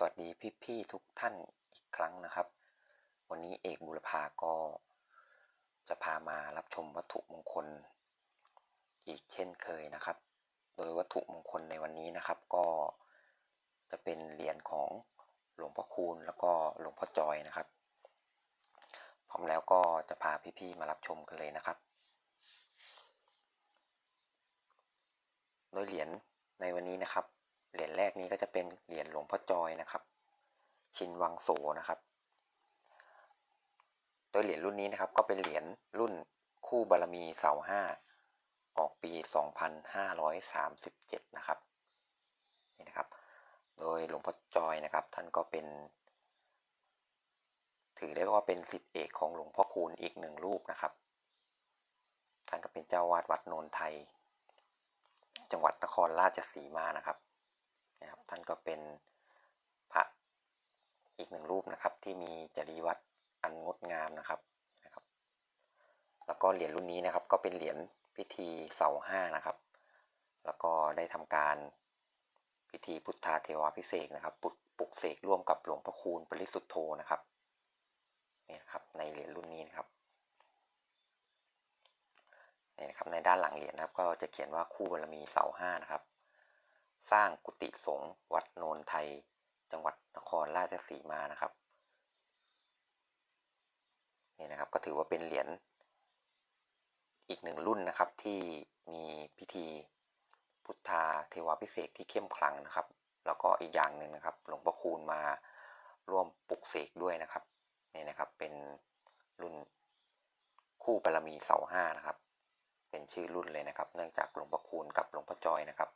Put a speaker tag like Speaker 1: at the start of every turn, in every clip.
Speaker 1: สวัสดีพี่ๆทุกท่านอีกครั้งนะครับ วันนี้เอกบุรพาก็จะพามารับชมวัตถุมงคล อีกเช่นเคยนะครับ โดยวัตถุมงคลในวันนี้นะครับ ก็จะเป็นเหรียญของหลวงพ่อคูณแล้วก็หลวงพ่อจอยนะครับพร้อมแล้วก็จะพาพี่ๆมารับชมกันเลยนะครับ โดยเหรียญในวันนี้นะครับ เหรียญแรกนี้ก็จะเป็นเหรียญหลวงพ่อจอยนะครับ ชินวังโสนะครับโดยเหรียญรุ่นนี้นะครับก็เป็นเหรียญรุ่นคู่บารมีเสาห้าออกปี 2537 นะครับนี่นะครับ โดยหลวงพ่อจอยนะครับ ท่านก็เป็น ถือได้ว่าเป็นสิทธิเอกของหลวงพ่อคูณอีกหนึ่งรูปนะครับ ท่านก็เป็นเจ้าวาดวัดโนนไทย จังหวัดนครราชสีมานะครับนะครับ ท่านก็เป็นพระอีกหนึ่งรูปนะครับ ที่มีจริยวัตรอันงดงามนะครับนะครับ แล้วก็เหรียญรุ่นนี้นะครับ ก็เป็นเหรียญพิธีเสาห้านะครับ แล้วก็ได้ทำการพิธีพุทธาเทวาพิเศษนะครับปลุกปกเสกร่วมกับหลวงพ่อคูณปริสุทธโธนะครับนี่นะครับในเหรียญรุ่นนี้นะครับนี่นะครับในด้านหลังเหรียญนะครับ ก็จะเขียนว่าคู่บารมีเสาห้านะครับ สร้างกุฏิสงฆ์วัดโนนไทย จังหวัดนครราชสีมานะครับนี่นะครับก็ถือว่าเป็นเหรียญอีกหนึ่งรุ่นนะครับที่มีพิธีพุทธาเทวาพิเศษที่เข้มขลังนะครับ แล้วก็อีกอย่างหนึ่งนะครับ หลวงพ่อคูณมาร่วมปลุกเสกด้วยนะครับนี่นะครับเป็นรุ่นคู่บารมีเสาห้านะครับ เป็นชื่อรุ่นเลยนะครับ เนื่องจากหลวงพ่อคูณกับหลวงพ่อจอยนะครับ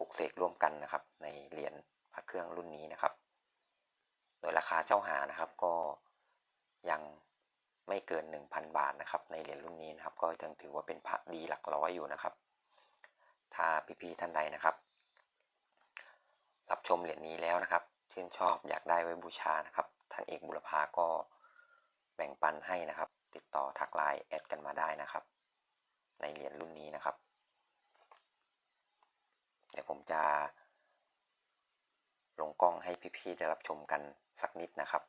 Speaker 1: ปลุกเสกร่วมกันนะครับ ในเหรียญพระเครื่องรุ่นนี้นะครับ โดยราคาเช่าหานะครับก็ยังไม่เกิน 1,000 บาทนะครับ ในเหรียญรุ่นนี้นะครับ ก็ยังถือว่าเป็นพระดีหลักร้อยอยู่นะครับ ถ้าพี่ๆท่านใดนะครับ รับชมเหรียญนี้แล้วนะครับชื่นชอบอยากได้ไว้บูชานะครับ ทางเอกบุรพาก็แบ่งปันให้นะครับ ติดต่อทักไลน์แอดกันมาได้นะครับ ในเหรียญรุ่นนี้นะครับ เดี๋ยวผมจะลงกล้องให้พี่ๆได้รับชมกันสักนิดนะครับ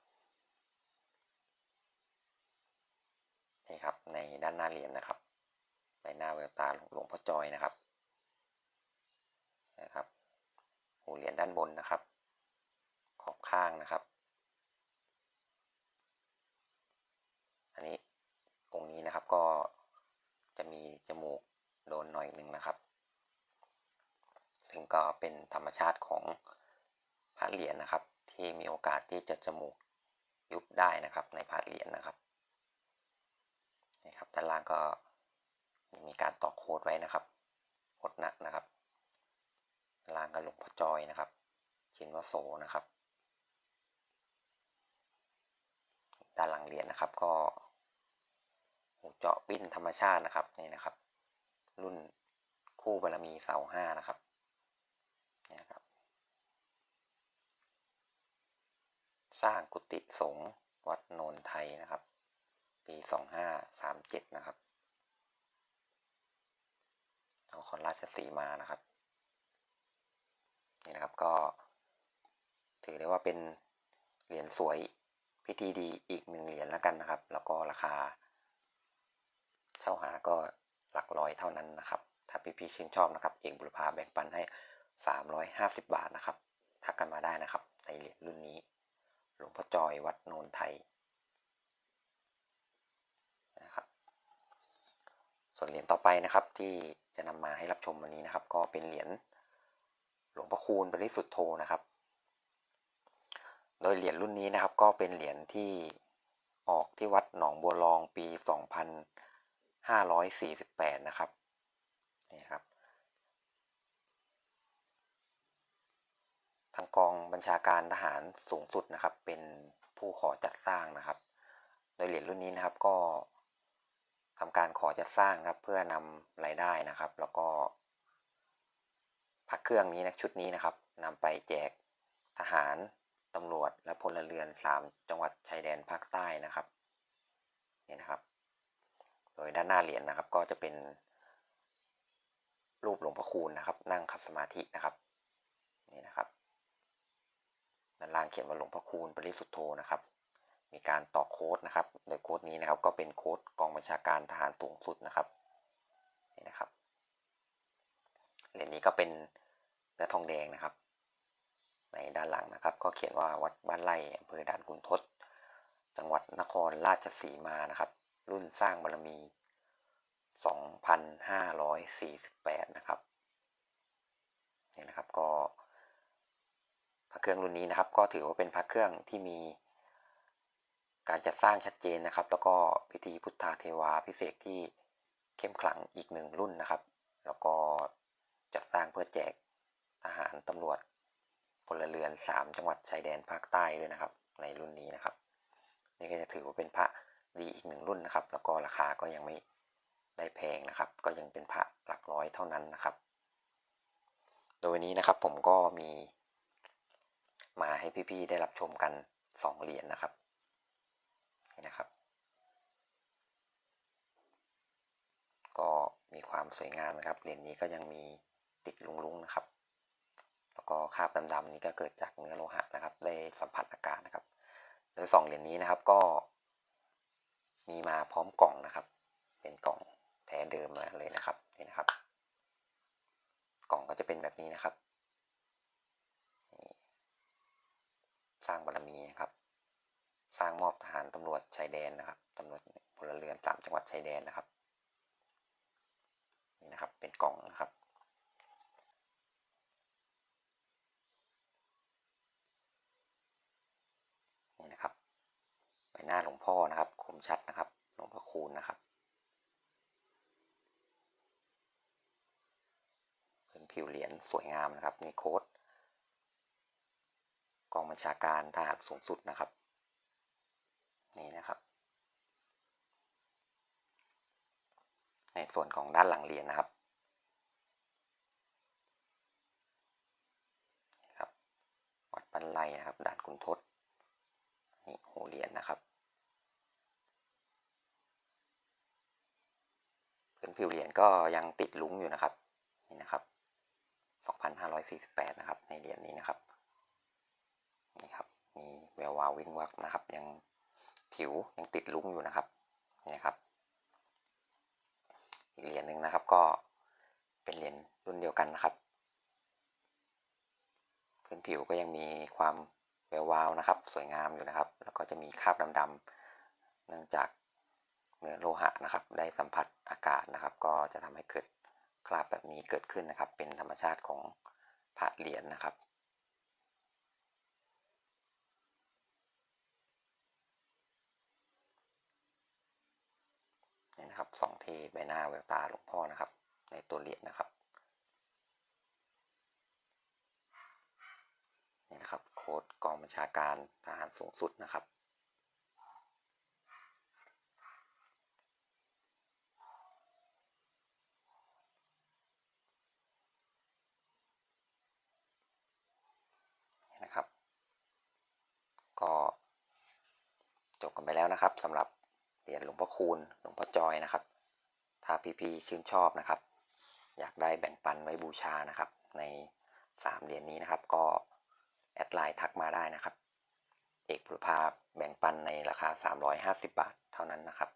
Speaker 1: นี่ครับในด้านหน้าเหรียญนะครับใบหน้าแววตาหลวงพ่อจอยนะครับนะครับหูเหรียญด้านบนนะครับ ขอบข้างนะครับ อันนี้องค์นี้นะครับก็จะมีจมูกโดนหน่อยหนึ่งนะครับ ซึ่ง ก็เป็นธรรมชาติของพระเหรียญนะครับ ที่มีโอกาสที่จะจมูกยุบได้นะครับในพระเหรียญนะครับนี่ครับด้านล่างก็มีการตอกโค้ดไว้นะครับโคดหนักนะครับด้านล่างก็หลวงพ่อจอยนะครับชินว่าโสนะครับ ด้านหลังเหรียญนะครับก็หูเจาะปิ้นธรรมชาตินะครับนี่นะครับ รุ่นคู่บารมีเสาห้านะครับนี่ครับ สร้างกุฏิสงฆ์วัดโนนไทยนะครับ ปีสองห้าสามเจ็ดนะครับนครราชสีมานะครับ นี่นะครับก็ ถือได้ว่าเป็นเหรียญสวยพิธีดีอีกหนึ่งเหรียญแล้วกันนะครับ แล้วก็ราคา เช่าหาก็หลักร้อยเท่านั้นนะครับ ถ้าพี่ๆชื่นชอบนะครับ เอกบุรพาแบ่งปันให้ 350 บาทนะครับ ทักกันมาได้นะครับ ในเหรียญรุ่นนี้ อยวัดโนนไทยนะครับส่วนเหรียญต่อไปนะครับที่จะนำมาให้รับชมวันนี้นะครับ ก็เป็นเหรียญหลวงพ่อคูณปริสุทธโธนะครับ โดยเหรียญรุ่นนี้นะครับก็เป็นเหรียญที่ออกที่วัดหนองบัวรองปี 2548 นะครับนี่ครับ ทางกองบัญชาการทหารสูงสุดนะครับเป็น ผู้ขอจัดสร้างนะครับ โดยเหรียญรุ่นนี้นะครับก็ทำการขอจัดสร้างครับเพื่อนำรายได้นะครับ แล้วก็พักเครื่องนี้นะชุดนี้นะครับนำไปแจกทหารตำรวจและพลเรือน 3 จังหวัดชายแดนภาคใต้นะครับนี่นะครับ โดยด้านหน้าเหรียญนะครับก็จะเป็น รูปหลวงพ่อคูณนะครับ นั่งคัดสมาธินะครับนี่นะครับ ด้านล่างเขียนว่าหลวงพ่อคูณปริสุทธโธนะครับ มีการต่อโค้ดนะครับ โดยโค้ดนี้นะครับก็เป็นโค้ดกองบัญชาการทหารสูงสุดนะครับนี่นะครับเหรียญนี้ก็เป็นเนื้อทองแดงนะครับ ในด้านหลังนะครับ ก็เขียนว่าวัดบ้านไร่อำเภอด่านขุนทดจังหวัดนครราชสีมานะครับ รุ่นสร้างบารมี 2,548 นะครับนี่นะครับก็ เครื่องรุ่นนี้นะครับ ก็ถือว่าเป็นพระเครื่องที่มีการจัดสร้างชัดเจนนะครับ แล้วก็พิธีพุทธาเทวาพิเศษที่เข้มขลังอีกหนึ่งรุ่นนะครับ แล้วก็จัดสร้างเพื่อแจกทหารตำรวจพลเรือน 3 จังหวัดชายแดนภาคใต้ด้วยนะครับ ในรุ่นนี้นะครับ นี่ก็จะถือว่าเป็นพระดีอีกหนึ่งรุ่นนะครับ แล้วก็ราคาก็ยังไม่ได้แพงนะครับ ก็ยังเป็นพระหลักร้อยเท่านั้นนะครับ โดยวันนี้นะครับผมก็มี มาให้พี่ๆได้รับชมกันสองเหรียญนะครับนี่นะครับ ก็มีความสวยงามนะครับเหรียญนี้ก็ยังมีติดลุงๆนะครับ แล้วก็คราบดำๆนี้ก็เกิดจากเนื้อโลหะนะครับ ได้สัมผัสอากาศนะครับโดยสองเหรียญนี้นะครับก็มีมาพร้อมกล่องนะครับ เป็นกล่องแท้เดิมมาเลยนะครับนี่นะครับ กล่องก็จะเป็นแบบนี้นะครับ สร้างบารมีครับ สร้างมอบทหารตำรวจชายแดนนะครับตำรวจพลเรือนสามจังหวัดชายแดนนะครับนี่นะครับเป็นกล่องนะครับ นี่นะครับใบหน้าหลวงพ่อนะครับ คมชัดนะครับหลวงพ่อคูณนะครับเป็นผิวเหรียญสวยงามนะครับ มีโค้ด กองบัญชาการทหารสูงสุดนะครับ นี่นะครับ ในส่วนของด้านหลังเหรียญนะครับครับวัดปันไลนะครับด่านคุณทศนี่หูเหรียญนะครับพื้นผิวเหรียญก็ยังติดลุ้งอยู่นะครับนี่นะครับ 2,548 นะครับ ในเหรียญนี้นะครับ วววาวิงวักนะครับ ยังผิวยังติดลุงอยู่นะครับนี่ครับ อีกเหรียญหนึ่งนะครับก็เป็นเหรียญรุ่นเดียวกันนะครับพื้นผิวก็ยังมีความแวววาวนะครับ สวยงามอยู่นะครับ แล้วก็จะมีคราบดำๆเนื่องจากเนื้อโลหะนะครับ ได้สัมผัสอากาศนะครับ ก็จะทำให้เกิดคราบแบบนี้เกิดขึ้นนะครับ เป็นธรรมชาติของพระเหรียญนะครับ นะครับสองทีใบหน้าแววตาหลวงพ่อนะครับ ในตัวเหรียญนะครับนี่นะครับโค้ดกองบัญชาการทหารสูงสุดนะครับนี่นะครับ ก็จบกันไปแล้วนะครับสำหรับ เหรียญหลวงพ่อคูณหลวงพ่อจอยนะครับ ถ้าพี่ๆชื่นชอบนะครับ อยากได้แบ่งปันไว้บูชานะครับ ใน3เหรียญนนี้นะครับ ก็แอดไลน์ทักมาได้นะครับ เอกบุรพาแบ่งปันในราคา 350 บาทเท่านั้นนะครับ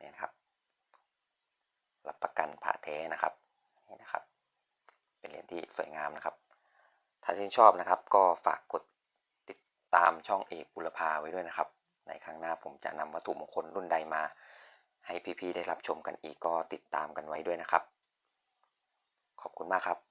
Speaker 1: นี่นะครับ รับประกันผ่าแท้นะครับนี่นะครับ เป็นเหรียญที่สวยงามนะครับ ถ้าชื่นชอบนะครับ ก็ฝากกดติดตามช่องเอกบุรพาไว้ด้วยนะครับ ในครั้งหน้าผมจะนำวัตถุมงคลรุ่นใดมา ให้พี่ๆได้รับชมกันอีกก็ติดตามกันไว้ด้วยนะครับ ขอบคุณมากครับ